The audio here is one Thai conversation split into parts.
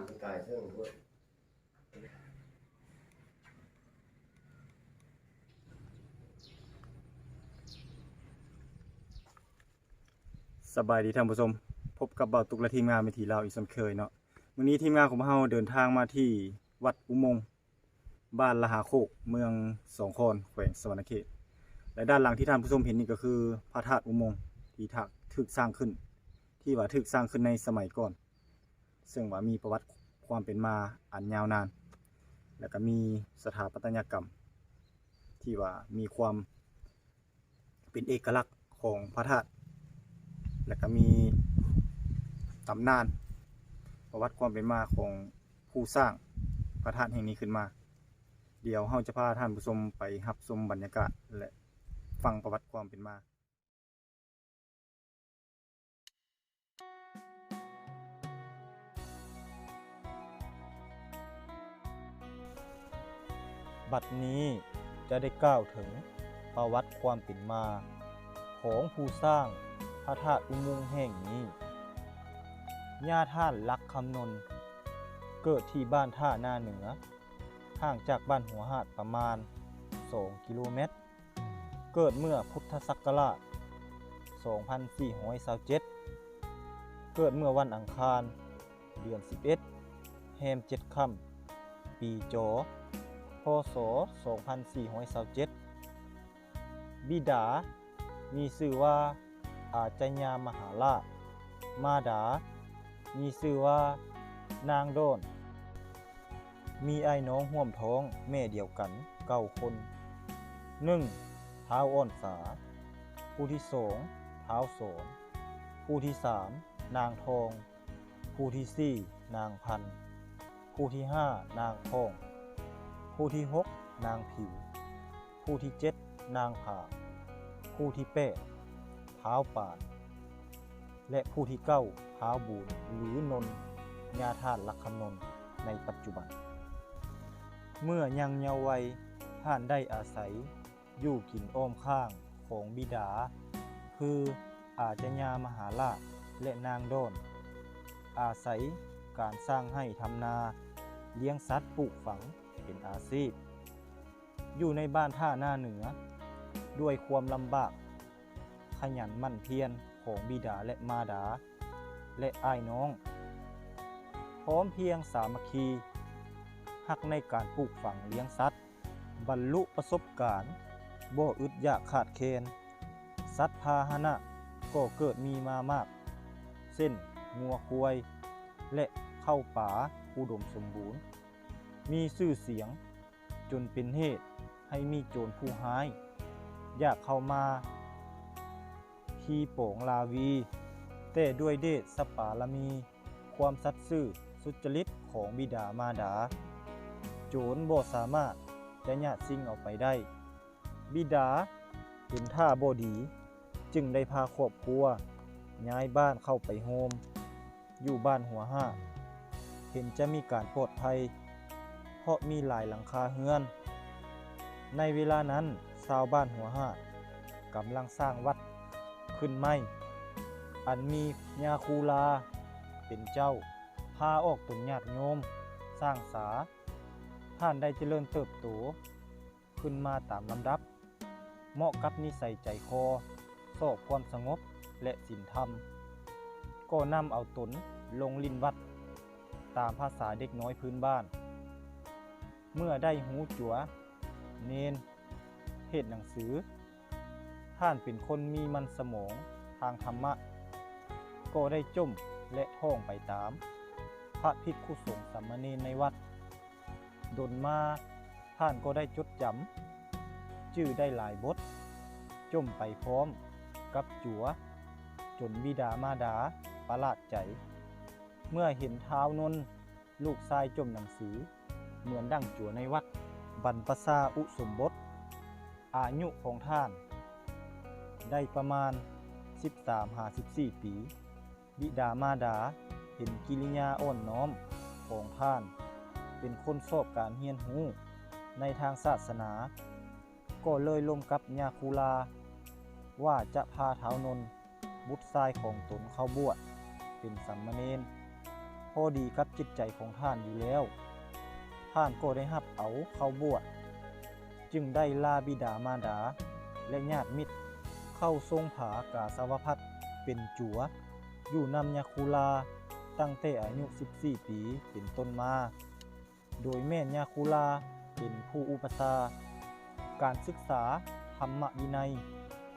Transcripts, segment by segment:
ามกายเทิงด้วยสบายดีท่านผู้ชม พบกับเบาตุกและทีมงานวิถีลาวอีกเช่นเคยเนาะวันนี้ทีมงานของเราเดินทางมาที่วัดอุโมงค์บ้านละหาโคกเมืองสองคอนแขวงสวรรณเขต และด้านหลังที่ท่านผู้ชมเห็นนี่ก็คือพระธาตุอุโมงค์ที่ถักถึกสร้างขึ้น ที่ว่าถึกสร้างขึ้นในสมัยก่อน ซึ่งว่ามีประวัติความเป็นมาอันยาวนาน แล้วก็มีสถาปัตยกรรม ที่ว่ามีความเป็นเอกลักษณ์ของพระธาตุแล้วก็มีตำนาน ประวัติความเป็นมาของผู้สร้างพระธาตุแห่งนี้ขึ้นมา เดี๋ยวเราจะพาท่านผู้ชมไปรับชมบรรยากาศและฟังประวัติความเป็นมา บัดนี้จะได้กล่าวถึงประวัติความเป็นมา ของผู้สร้างพระธาตุอุโมงค์แห่งนี้ย่าท่านลักคำนนเกิดที่บ้านท่าหน้าเหนือ ห่างจากบ้านหัวหาดประมาณ 2 กิโลเมตร เกิดเมื่อพุทธศักราช 2427 เกิดเมื่อวันอังคาร เดือน 11 แฮม7ค่ำปีจอ พศ 2427บิดา มีชื่อว่า อาจารยามหาราชมาดา มีชื่อว่า นางโดน มีไอ้น้องห่วมท้องแม่เดียวกันเก้าคนหนึ่งท้าอ้อนสา ผู้ที่สองเท้าโสนผู้ที่สามนางทอง ผู้ที่สี่นางพัน ผู้ที่ห้านางทอง ผู้ที่หกนางผิวผู้ที่เจ็ดนางผาผู้ที่แปดเท้าป่าน และผู้ที่เก้าเท้าบูนหรือนนญาธาตุลักคำนนในปัจจุบัน เมื่อยังเยาว์วัยท่านได้อาศัย อยู่กินอ้อมข้างของบิดา คืออาจญามหาราชและนางโดน อาศัยการสร้างให้ทำนา เลี้ยงสัตว์ปลูกฝัง เป็นอาชีพอยู่ในบ้านท่าหน้าเหนือ ด้วยความลำบาก ขยันมั่นเพียรของบิดาและมาดา และอ้ายน้อง พร้อมเพียงสามัคคีหักในการปลูกฝังเลี้ยงสัตว์ บรรลุประสบการณ์บ่อึดอยากขาดเคนสัตว์พาหนะก็เกิดมีมามาก เส้นงัวควายและเข้าป่าอุดมสมบูรณ์ มีชื่อเสียง จนเป็นเหตุให้มีโจรผู้ร้าย อยากเข้ามา ที่โป่งลาวี แต่ด้วยเดชสปาลมี ความสัตย์ซื่อสุจริตของบิดามารดา โจรบ่สามารถจะญาติสิ่งเอาไปได้ บิดาเห็นท่าบ่ดี จึงได้พาครอบครัวย้ายบ้านเข้าไปโฮม อยู่บ้านหัวห้า เห็นจะมีการปลอดภัย ราะมีหลายหลังคาเฮือน ในเวลานั้นชาวบ้านหัวห้ากำลังสร้างวัดขึ้นใหม่อันมีญาคูลา เป็นเจ้า พาออกตุนญาติโยม สร้างสา ท่านได้เจริญเติบโตขึ้นมาตามลำดับ เหมาะกับนิสัยใจคอสอบความสงบและศีลธรรม ก็นำเอาตนลงลินวัด ตามภาษาเด็กน้อยพื้นบ้าน เมื่อได้หูจัว เนนเหตุหนังสือ ท่านเป็นคนมีมันสมองทางธรรมะ ก็ได้จมและท่องไปตาม พระภิกขุสงฆ์สามเณรในวัด ดนมาท่านก็ได้จดจำชื่อได้หลายบท จมไปพร้อมกับจัว จนบิดามาดาประหลาดใจ เมื่อเห็นเท้านนลูกชายจมหนังสือ เหมือนดั่งจัวในวัดบรรพชาอุสมบท อายุของท่าน ได้ประมาณ 13-54ปี บิดามาดาเห็นกิริยาอ่อนน้อมของท่าน เป็นคนชอบการเฮียนหูในทางศาสนา ก็เลยลงกับญาคูลา ว่าจะพาเท้านนบุตรชายของตนเข้าบวชเป็นสัมมเนนพอดีกับจิตใจของท่านอยู่แล้ว ท่านก็ได้รับเอาเข้าบวชจึงได้ลาบิดามารดา และญาติมิตร เข้าทรงผากาสาวพัดเป็นจัว อยู่นำยาคูลาตั้งแต่อายุ 14 ปีเป็นต้นมา โดยแม่ยาคูลาเป็นผู้อุปสาการศึกษาธรรมวินัย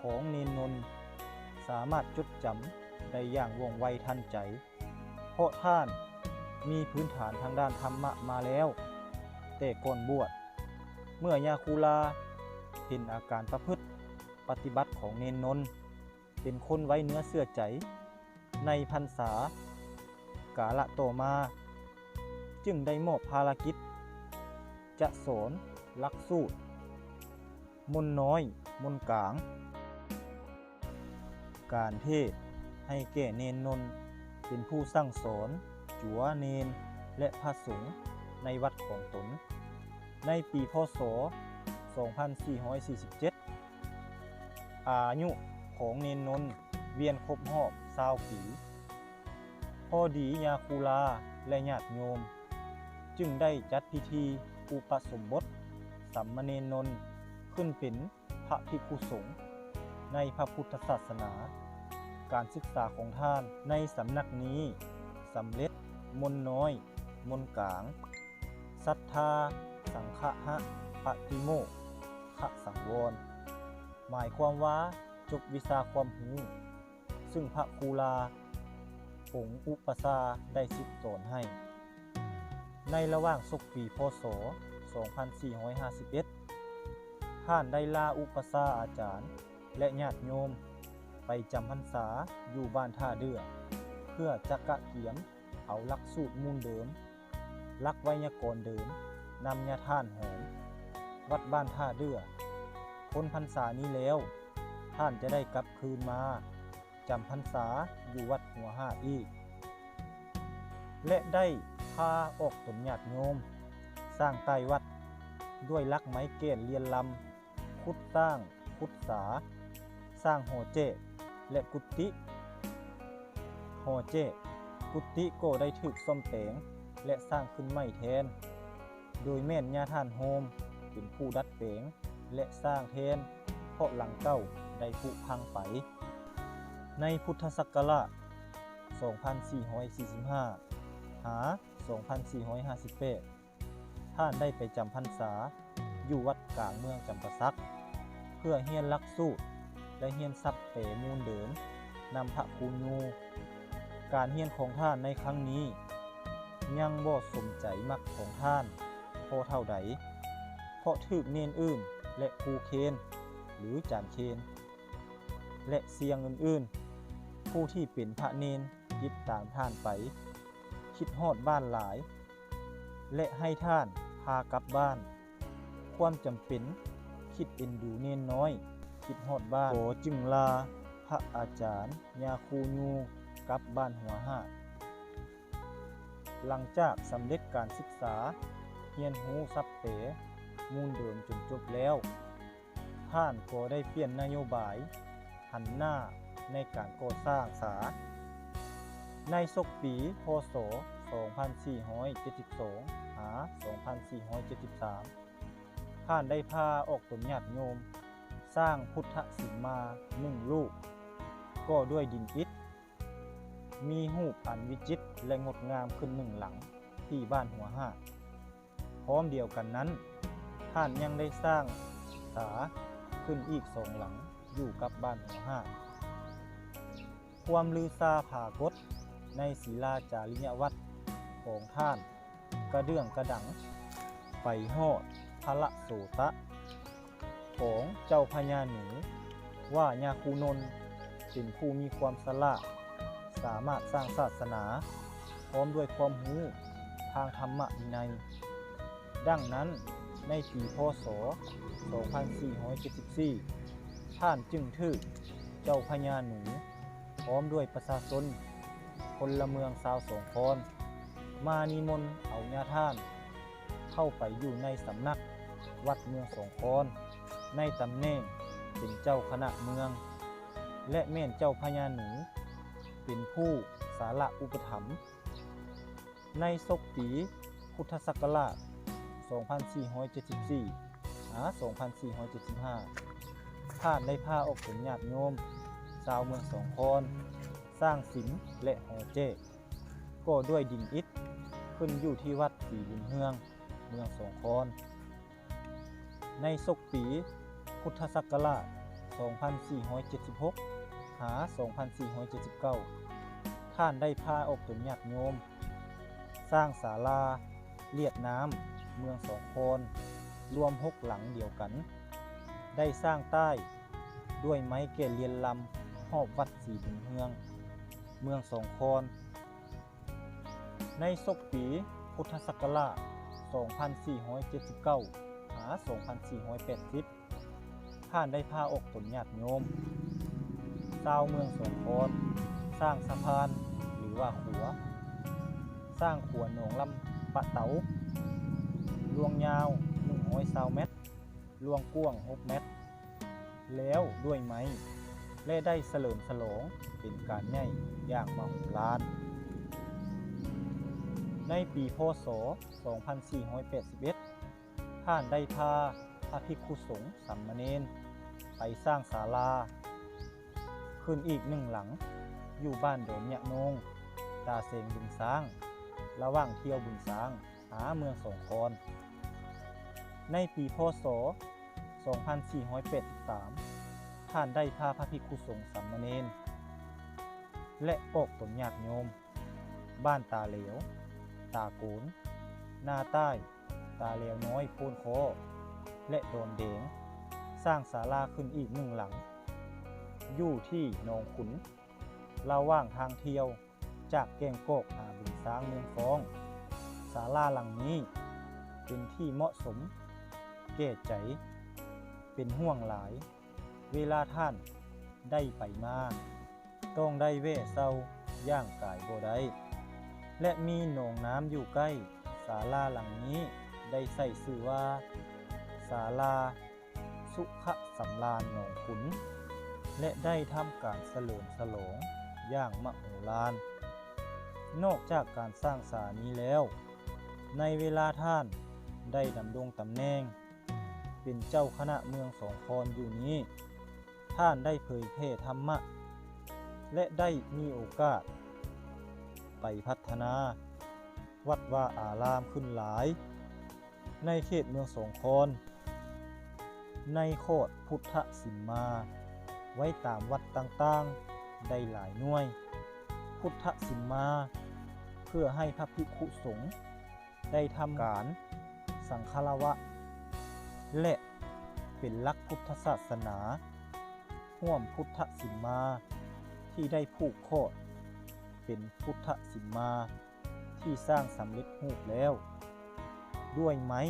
ของเนนนนสามารถจดจำได้อย่างว่องไวทันใจ เพราะท่านมีพื้นฐานทางด้านธรรมะมาแล้ว แต่ก่อนบวชเมื่อยาคูลาเห็นอาการประพฤติปฏิบัติของเนนนนท์เป็นคนไว้เนื้อเสื้อใจ ในพรรษากาละต่อมา จึงได้มอบภารกิจ จะสอนลักสูตร มนน้อย มนกลาง การเทศให้แก่เนนนนท์เป็นผู้สั่งสอนจัวเนนและพระสงฆ์ ในวัดของตน ในปีพศ 2447 อายุของเนนนนเวียนครบรอบซาวปีพอดียาคูลาและญาติโยม จึงได้จัดพิธีอุปสมบทสัมมเนนนนขึ้นเป็นพระภิกขุสงฆ์ในพระพุทธศาสนา การศึกษาของท่านในสำนักนี้สำเร็จมนน้อย มนกลาง ศรัทธา สังฆะปฏิโมกขะสังวร หมายความว่าจบวิชาความรู้ซึ่งพระครูลาองอุปสาได้สิบสอนให้ ในระหว่างศกปีพศ 2451 ท่านได้ลาอุปสาอาจารย์ และญาติโยม ไปจำพรรษาอยู่บ้านท่าเดือ เพื่อจะกะเกียมเอาลักสูตรมูลเดิม ลักไวยากรเดิมนำยาท่านหอมวัดบ้านท่าเดือพ้นพรรษานี้แล้ว ท่านจะได้กลับคืนมาจำพรรษาอยู่วัดหัวห้าอีก และได้พาออกตนญาติโยม สร้างใต้วัดด้วยลักไม้เกณฑ์เรียนลำขุดสร้างขุดสา สร้างหอเจและกุฏิหอเจกุฏิก็ได้ถูกซ่อมแปลง และสร้างขึ้นใหม่แทน โดยแม่นญาท่านโฮมเป็นผู้ดัดแปลงและสร้างแทน เพราะหลังเก้าได้ผุพังไป ในพุทธศักราช 2445 หา 2458 ท่านได้ไปจำพรรษาอยู่วัดกลางเมืองจำปาสัก เพื่อเฮียนลักสูตรและเฮียนซับเปมูลเดิมนำพระคูญูการเฮียนของท่านในครั้งนี้ ยังบ่สมใจมักของท่านพอเท่าใด เพราะถึกเนนอื่นและครูเคนหรือจานเคนและเสียงอื่นๆ ผู้ที่เป็นพระเนนยิดตามท่านไป คิดฮอดบ้านหลาย และให้ท่านพากลับบ้าน ความจำเป็นคิดเอ็นดูเนนน้อย คิดฮอดบ้านโอจึงลา พระอาจารย์ยาคูญูกลับบ้านหัวหา หลังจากสำเร็จการศึกษาเฮียนหูซับเป๋มูลเดิมจนจบแล้ว ท่านก็ได้เปลี่ยนนโยบาย หันหน้าในการก่อสร้างศาลในศกปีพศ 2472 หา 2473 ท่านได้พาออกตนญาติโยม สร้างพุทธศิมาหนึ่งลูก ก็ด้วยดินอิฐ มีหูปอันวิจิตรและงดงามขึ้นหนึ่งหลังที่บ้านหัวหาพร้อมเดียวกันนั้น ท่านยังได้สร้างศาขึ้นอีกสองหลังอยู่กับบ้านหัวหาความลือซาผากฏในศิลาจาริยวัตรของท่าน กระเดื่องกระดัง ไปหอดพระโสตะ ของเจ้าพญาหนูว่ายาคูนนเป็นผู้มีความสละ สามารถสร้างศาสนา พร้อมด้วยความรู้ทางธรรมะวินัย ดังนั้นในปีพศ 2474 ท่านจึงถือเจ้าพญาหนู พร้อมด้วยประชาชนพลเมืองชาวสงครมานิมนต์เอาญาท่าน เข้าไปอยู่ในสำนักวัดเมืองสงครในตำแหน่งเป็นเจ้าคณะเมือง และแม่นเจ้าพญาหนู เป็นผู้สาระอุปถัมภ์ในศกปีพุทธศักราช 2474หา2475 ท่านได้พาออกเป็นญาติโยมชาวเมืองสองคอนสร้างศิลและหอเจก็ด้วยดินอิฐขึ้นอยู่ที่วัดศรีบุญเฮือง เมืองสองคอนในศกปีพุทธศักราช 2476 หา 2479 ท่านได้พาอกเป็นญาติโยม สร้างศาลา เลียดน้ำ เมืองสองคอนรวมหกหลังเดียวกัน ได้สร้างใต้ด้วยไม้เกศเรียนลำหอบวัดศรีบุญเฮือง เมืองสองคอนในศกปีพุทธศักราช 2479 หา 2480 ท่านได้พาอกตนญาติโยม ชาวเมืองสองคอนสร้างสะพานหรือว่าขัว สร้างขัวหนองลำปะเตาลวงยาว120เมตรลวงกว้าง6เมตร แล้วด้วยไม้และได้เสลิมฉลองเป็นการใหญ่อย่างมโหฬารในปีพศ 2481 ท่านได้พาพระภิกขุสงฆ์สัมมเนนไปสร้างศาลา ขึ้นอีกหนึ่งหลัง อยู่บ้านโดนยะโนง ตาเซงบุญสร้าง ระหว่างเที่ยวบุญสร้าง หาเมืองสองคอนในปีพศ 2483 ท่านได้พาพระภิกขุสงฆ์สัมมเนนและออกตนญาติโยม บ้านตาเหลว ตาโกนหน้าใต้ ตาเหลวน้อยโพนโคและโดนเดง สร้างศาลาขึ้นอีกหนึ่งหลัง อยู่ที่หนองขุนระหว่างทางเที่ยวจากแก่งโกกหาบึงสร้างเมืองฟองศาลาหลังนี้ เป็นที่เหมาะสม แก่ใจ เป็นห่วงหลาย เวลาท่านได้ไปมา ต้องได้เวะเศร้าย่างกายโบได้และมีหนองน้ำอยู่ใกล้ศาลาหลังนี้ได้ใส่ชื่อว่าศาลาสุขสำราญหนองขุน และได้ทำการเสลิมฉลองอย่างมโหฬารนอกจากการสร้างศาลนี้แล้ว ในเวลาท่านได้ดำรงตำแหน่ง เป็นเจ้าคณะเมืองสองคอนอยู่นี้ ท่านได้เผยแพร่ธรรมะ และได้มีโอกาส ไปพัฒนา วัดว่าอารามขึ้นหลาย ในเขตเมืองสองคอนในโคดพุทธสิมมา ไว้ตามวัดต่างๆ ได้หลายหน่วย พุทธสิมมา เพื่อให้พระภิกขุสงฆ์ได้ทำการสังฆารวะ และเป็นหลักพุทธศาสนาห่วมพุทธสิมมาที่ได้ผูกโคดเป็นพุทธสิมมาที่สร้างสำเร็จรูปแล้ว ด้วยไม้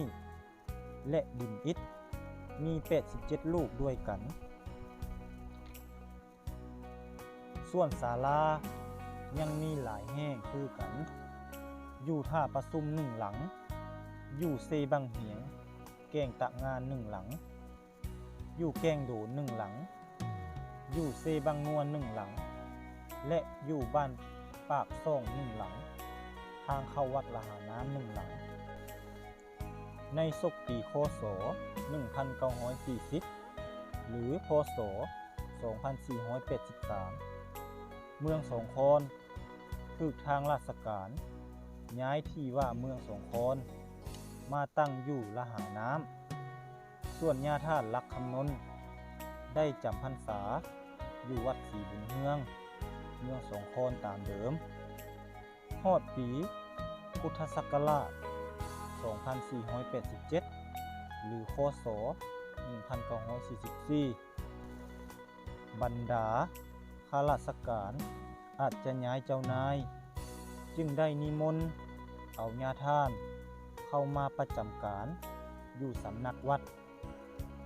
และดินอิฐมี 87 ลูกด้วยกัน ส่วนศาลายังมีหลายแห่งคือกัน อยู่ท่าประซุมหนึ่งหลัง อยู่เซบังเหียง แกงตะงานหนึ่งหลัง อยู่แกงโดนหนึ่งหลัง อยู่เซบังนวลหนึ่งหลัง และอยู่บ้านปากซ่องหนึ่งหลัง ทางเข้าวัดละหาน้ำหนึ่งหลัง ในศกปีคศ1940 หรือพศ 2483 เมืองสองคอนถูกทางราชการ ย้ายที่ว่าเมืองสองคอนมาตั้งอยู่ละหาน้ำส่วนญาท่านลักคำนนได้จำพรรษาอยู่วัดศรีบุญเฮือง เมืองสองคอนตามเดิมฮอดปี พุทธศักราช 2487 หรือคศ1944 บรรดา ข้าราชการอาจจะย้ายเจ้านาย จึงได้นิมนต์เอาญาท่าน เข้ามาประจำการ อยู่สำนักวัด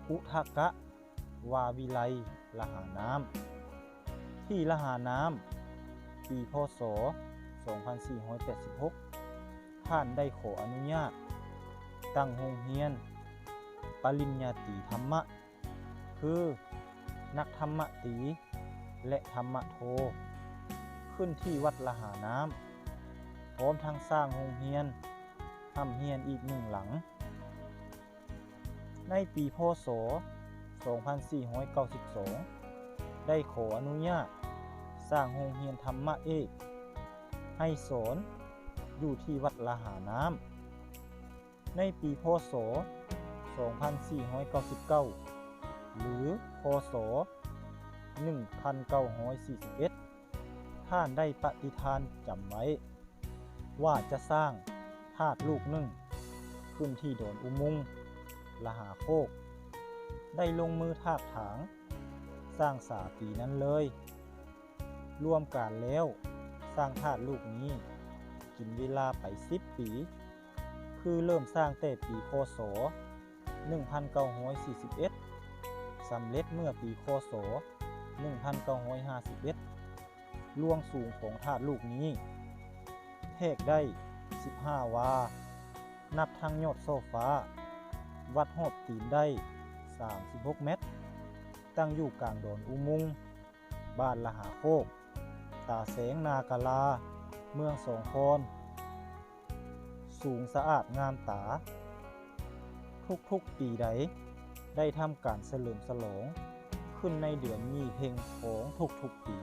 อุทกะ วาวิไลละหาน้ำ ที่ละหาน้ำ ปีพศ 2486 ท่านได้ขออนุญาต ตั้งโรงเรียน ปริญญาตรีธรรมะ คือนักธรรมตี และธรรมโท ขึ้นที่วัดละหาน้ำพร้อมทั้งสร้างโรงเรียนทำเฮียนอีกหนึ่งหลัง ในปีพศ 2492 ได้ขออนุญาต สร้างโรงเรียนธรรมะเอก ให้สอนอยู่ที่วัดละหาน้ำในปีพศ 2499 หรือพศ 1941 ท่านได้ปฏิทานจำไว้ ว่าจะสร้างธาตุลูกหนึ่ง ขึ้นที่โดนอุโมงค์ละหาโคก ได้ลงมือทาบถาง สร้างสาปีนั้นเลย รวมกันแล้วสร้างธาตุลูกนี้ กินเวลาไป10ปี คือเริ่มสร้างแต่ปีคศ1941สำเร็จเมื่อปีคศ 1951ล่วงสูงของธาตุลูกนี้เทกได้ 15 วา นับทางยอดโซฟ้า วัดหอบตีนได้ 36 เมตร ตั้งอยู่กลางโดนอุมุง บ้านละหาโคก ตาแสงนากาลา เมืองสองคอน สูงสะอาดงามตา ทุกๆปีใดได้ทำการเฉลิมฉลอง ขึ้นในเดือนมีเพลงของทุกๆปี